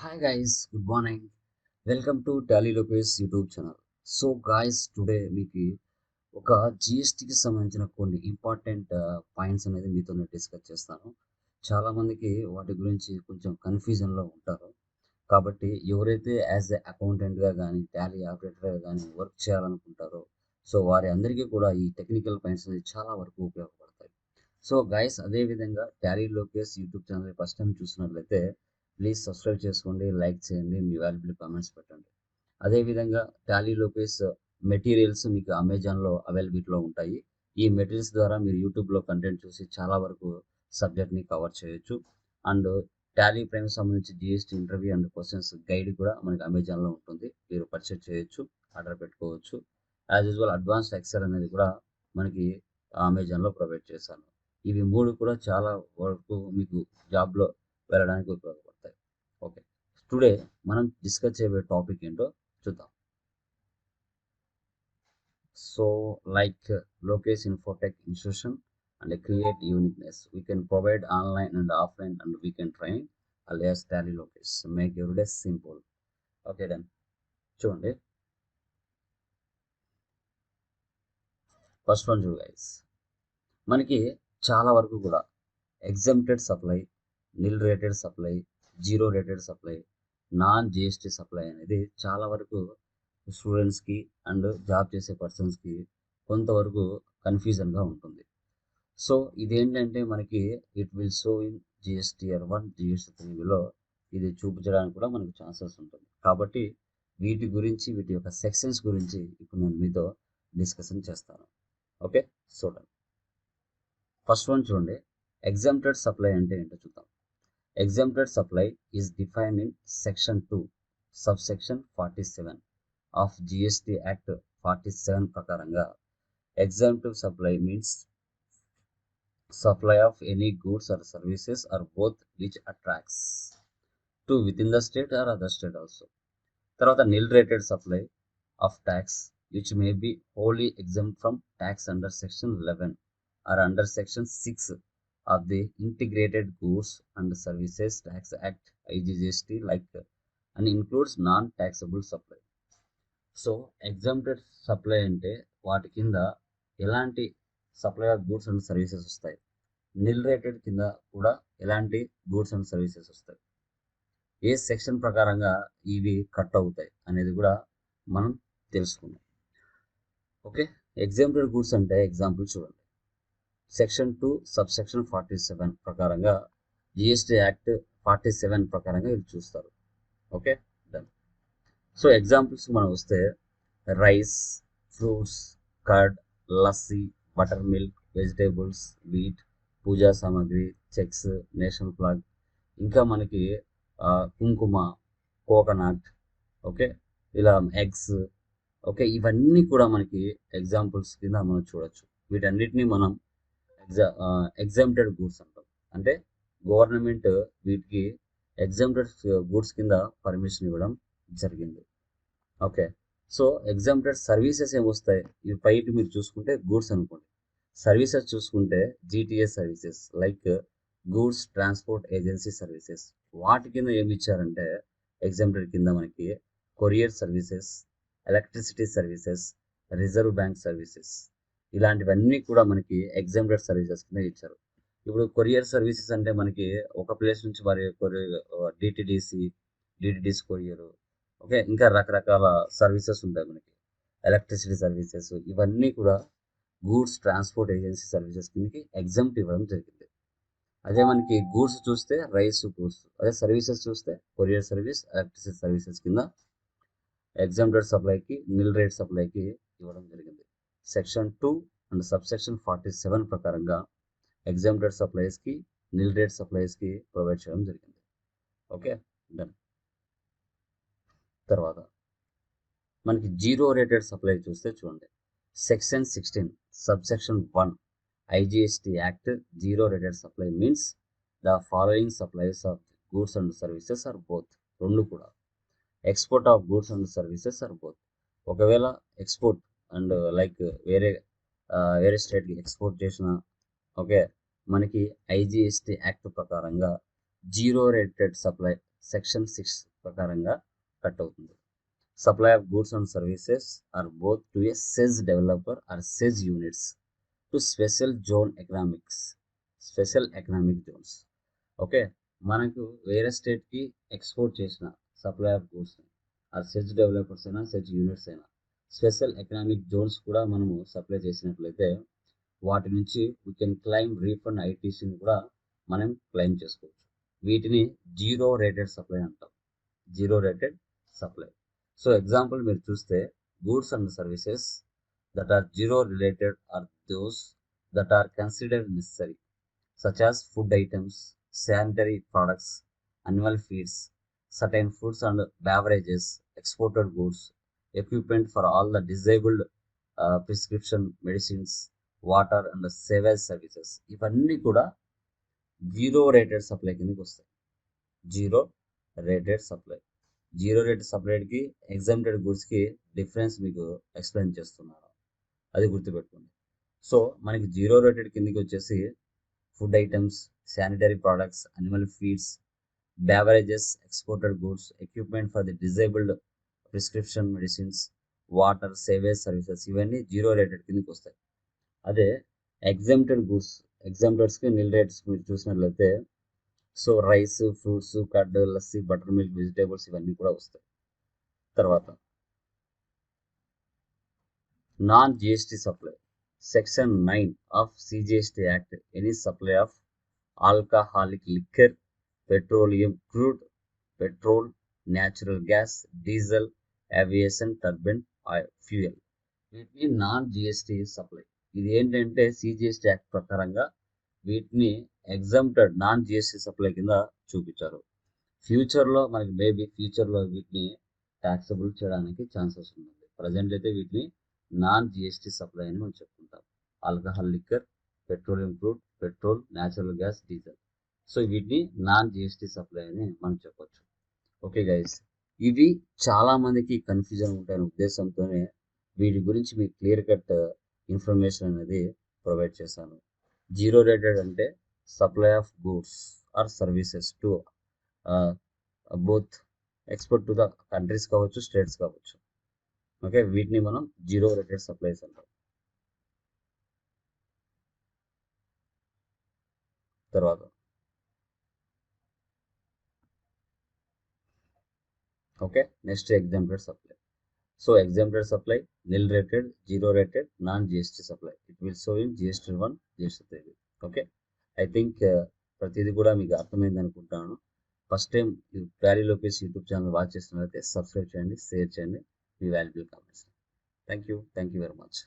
Hi guys, good morning. Welcome to Tally Lopez YouTube channel so guys today మీకు ఒక జిఎస్టీకి సంబంధించిన కొన్ని important points uh, అనేది మీతో డిస్కస్ చేస్తాను. చాలా మందికి వాటి గురించి కొంచెం కన్ఫ్యూజన్లో ఉంటారు. కాబట్టి ఎవరైతే యాజ్ ఎ అకౌంటెంట్గా కానీ టాలీ ఆపరేటర్గా కానీ వర్క్ చేయాలనుకుంటారో సో వారి అందరికీ కూడా ఈ టెక్నికల్ పాయింట్స్ అనేది చాలా వరకు ఉపయోగపడతాయి. సో గాయస్ అదేవిధంగా Tally Lokesh YouTube channel first time చూసినట్లయితే ప్లీజ్ సబ్స్క్రైబ్ చేసుకోండి లైక్ చేయండి మీ వాల్యుబుల్ కామెంట్స్ పెట్టండి. అదేవిధంగా టాలీ లోకేస్ మెటీరియల్స్ మీకు అమెజాన్లో అవైలబిలిటీలో ఉంటాయి. ఈ మెటీరియల్స్ ద్వారా మీరు యూట్యూబ్లో కంటెంట్ చూసి చాలా వరకు సబ్జెక్ట్ని కవర్ చేయొచ్చు. అండ్ టాలీ ప్రైమ్ సంబంధించి GST interview and questions guide కూడా మనకి అమెజాన్లో ఉంటుంది. మీరు పర్చేజ్ చేయొచ్చు ఆర్డర్ పెట్టుకోవచ్చు. యాజ్ యూజువల్ అడ్వాన్స్డ్ ఎక్సెల్ అనేది కూడా మనకి అమెజాన్లో ప్రొవైడ్ చేశాను. ఇవి మూడు కూడా చాలా వరకు మీకు జాబ్లో వెళ్ళడానికి ఉపయోగపడుతుంది టుడే మనం డిస్కస్ చేయబోయే టాపిక్ ఏంటో చూద్దాం. So like Lokesh Infotech institution and create uniqueness we can provide online and offline and we can train alias Tally Lokesh make every day simple okay done చూడండి. ఫస్ట్ వన్ చూడు guys మనకి చాలా వరకు కూడా exempted supply nil rated supply zero rated supply non GST supply అనేది చాలా వరకు స్టూడెంట్స్కి అండ్ జాబ్ చేసే పర్సన్స్కి కొంతవరకు కన్ఫ్యూజన్గా ఉంటుంది. సో ఇదేంటంటే మనకి it will show in GSTR one GST త్రీలో ఇది చూపించడానికి కూడా మనకు ఛాన్సెస్ ఉంటుంది. కాబట్టి వీటి గురించి వీటి యొక్క సెక్షన్స్ గురించి ఇప్పుడు నేను మీతో డిస్కషన్ చేస్తాను. ఓకే చూడండి ఫస్ట్ వన్ చూడండి. ఎగ్జామ్టెడ్ సప్లై అంటే ఏంటో చూద్దాం. exempted supply is defined in section 2 subsection 47 of GST Act 47 ప్రకారంగా exemptive supply means supply of any goods or services or both which attracts to within the state or other state also తర్వాత nil rated supply of tax which may be wholly exempt from tax under section 11 or under section 6 of the Integrated Goods and Services Tax Act IGST like and includes non-taxable supply. So exempted supply అంటే వాటి కింద ఎలాంటి supply of goods and services వస్తాయి? Nil rated కింద కూడా ఎలాంటి goods and services వస్తాయి? ఏ section ప్రకారంగా ఇవి కట్ అవుతాయి అనేది కూడా మనం తెలుసుకుందాం. ఓకే ఎగ్జామ్టెడ్ గూడ్స్ అంటే ఎగ్జాంపుల్ చూడండి. Section two sub section forty seven ప్రకారంగా జిఎస్టీ యాక్ట్ ఫార్టీ సెవెన్ ప్రకారంగా ఇది చూస్తారు. ఓకే? డన్. సో ఎగ్జాంపుల్స్ మనం వస్తే rice fruits curd lassi butter milk vegetables wheat పూజా సామాగ్రి చెక్స్ నేషనల్ ఫ్లాగ్. ఇంకా మనకి కుంకుమ కోకోనట్ ఓకే? ఇలా ఎగ్స్ ఓకే? ఇవన్నీ కూడా మనకి ఎగ్జాంపుల్స్ కింద మనం చూడొచ్చు. వీటన్నిటిని మనం ఎగ్జా ఎగ్జామ్టెడ్ గూడ్స్ అంటాం. అంటే గవర్నమెంట్ వీటికి ఎగ్జామ్టెడ్ గూడ్స్ కింద పర్మిషన్ ఇవ్వడం జరిగింది. ఓకే. సో ఎగ్జామ్టెడ్ సర్వీసెస్ ఏమొస్తాయి? ఇవి పైకి మీరు చూసుకుంటే గూడ్స్ అనుకోండి. సర్వీసెస్ చూసుకుంటే GTS services like goods transport agency services వాటి కింద ఏమి ఇచ్చారంటే ఎగ్జామ్టెడ్ కింద మనకి courier services electricity services Reserve Bank services ఇలాంటివన్నీ కూడా మనకి ఎగ్జామ్డెడ్ సర్వీసెస్ కింద ఇచ్చారు. ఇప్పుడు కొరియర్ సర్వీసెస్ అంటే మనకి ఒక ప్లేస్ నుంచి మరి courier DTDC DTDC courier okay ఇంకా రకరకాల సర్వీసెస్ ఉంటాయి మనకి. ఎలక్ట్రిసిటీ సర్వీసెస్ ఇవన్నీ కూడా గూడ్స్ ట్రాన్స్పోర్ట్ ఏజెన్సీ సర్వీసెస్ కిందకి ఎగ్జామ్ట్ ఇవ్వడం జరిగింది. అదే మనకి గూడ్స్ చూస్తే రైస్ గూడ్స్ అదే సర్వీసెస్ చూస్తే కొరియర్ సర్వీస్ ఎలక్ట్రిసిటీ సర్వీసెస్ కింద ఎగ్జామ్టెడ్ సప్లైకి నిల్ రేట్ సప్లైకి ఇవ్వడం జరిగింది. Section two and sub section forty seven ప్రకారంగా ఎగ్జామ్టెడ్ సప్లైస్కి నిల్ రేట్ సప్లైస్కి ప్రొవైడ్ చేయడం జరిగింది. ఓకే? డన్. తర్వాత మనకి జీరో రేటెడ్ సప్లై చూస్తే చూడండి. Section sixteen sub section one IGST act zero rated supply means the following supplies of goods and services or both. రెండు కూడా. Export of goods and services or both. ఒకవేళ export and like వేరే వేరే స్టేట్కి export చేసిన okay మనకి IGST act ప్రకారంగా zero rated supply section six ప్రకారంగా కట్ అవుతుంది. Supply of goods and services or both to a SEZ developer or SEZ units to special zone economics special economic zones. Okay మనకు వేరే స్టేట్కి export చేసిన supply of goods or SEZ developers అయినా SEZ units అయినా special economic zones కూడా మనము supply చేసినట్లయితే వాటి నుంచి వీ కెన్ క్లైమ్ రీఫండ్ ఐటీసీని కూడా మనం క్లెయిమ్ చేసుకోవచ్చు. వీటిని జీరో రేటెడ్ సప్లై అంటాం. Zero rated supply so example మీరు చూస్తే goods and services that are zero related are those that are considered necessary such as food items sanitary products animal feeds certain foods and beverages exported goods equipment for all the disabled uh, prescription medicines water and sewage services ఇవన్నీ కూడా zero rated supply కిందకి వస్తాయి. Zero rated supply zero rate సప్లైకి exempted గుడ్స్కి difference మీకు explain చేస్తున్నాను. అది గుర్తుపెట్టుకోండి. So మనకి జీరో రేటెడ్ కిందకి వచ్చేసి food items sanitary products animal feeds beverages exported goods equipment for the disabled prescription medicines water sewage services ఇవన్నీ జీరో రేటెడ్ కిందకి వస్తాయి. అదే ఎగ్జామ్టెడ్ గూడ్స్ ఎగ్జామ్టెడ్స్కి నిల్ రేట్స్ మీరు చూసినట్లయితే so rice fruits curd lassi butter milk vegetables ఇవన్నీ కూడా వస్తాయి. తర్వాత non GST supply section nine of CGST act any supply of alcoholic liquor petroleum crude petrol natural gas diesel aviation turbine fuel వీటిని non GST supply ఇది ఏంటంటే CGST act ప్రకారంగా వీటిని exempted non GST supply కింద చూపించారు. ఫ్యూచర్లో మనకి maybe ఫ్యూచర్లో వీటిని ట్యాక్సబుల్ చేయడానికి ఛాన్సెస్ ఉంటుంది ప్రజెంట్ అయితే వీటిని నాన్ జిఎస్టీ సప్లై అని మనం చెప్పుకుంటాం. Alcohol liquor petroleum crude petrol natural gas diesel so వీటిని నాన్ జిఎస్టీ సప్లై అని మనం చెప్పొచ్చు. ఓకే గైస్ ఇవి చాలా మందికి కన్ఫ్యూజన్ ఉంటాయనే ఉద్దేశంతోనే వీటి గురించి మీకు క్లియర్ కట్ ఇన్ఫర్మేషన్ అనేది ప్రొవైడ్ చేశాను. జీరో రేటెడ్ అంటే supply of goods or services to both export to the countries కావచ్చు స్టేట్స్ కావచ్చు. ఓకే వీటిని మనం జీరో రేటెడ్ సప్లైస్ అంటాం. తర్వాత okay next exempted supply so exempted supply nil rated zero rated non GST supply it will so in GST one GST three okay I think ప్రతిదీ కూడా మీకు అర్థమైంది అనుకుంటాను. ఫస్ట్ టైం ప్యారీ లోపేస్ యూట్యూబ్ ఛానల్ వాచ్ చేస్తున్నట్లయితే సబ్స్క్రైబ్ చేయండి share చేయండి. మీ valuable comments thank you thank you very much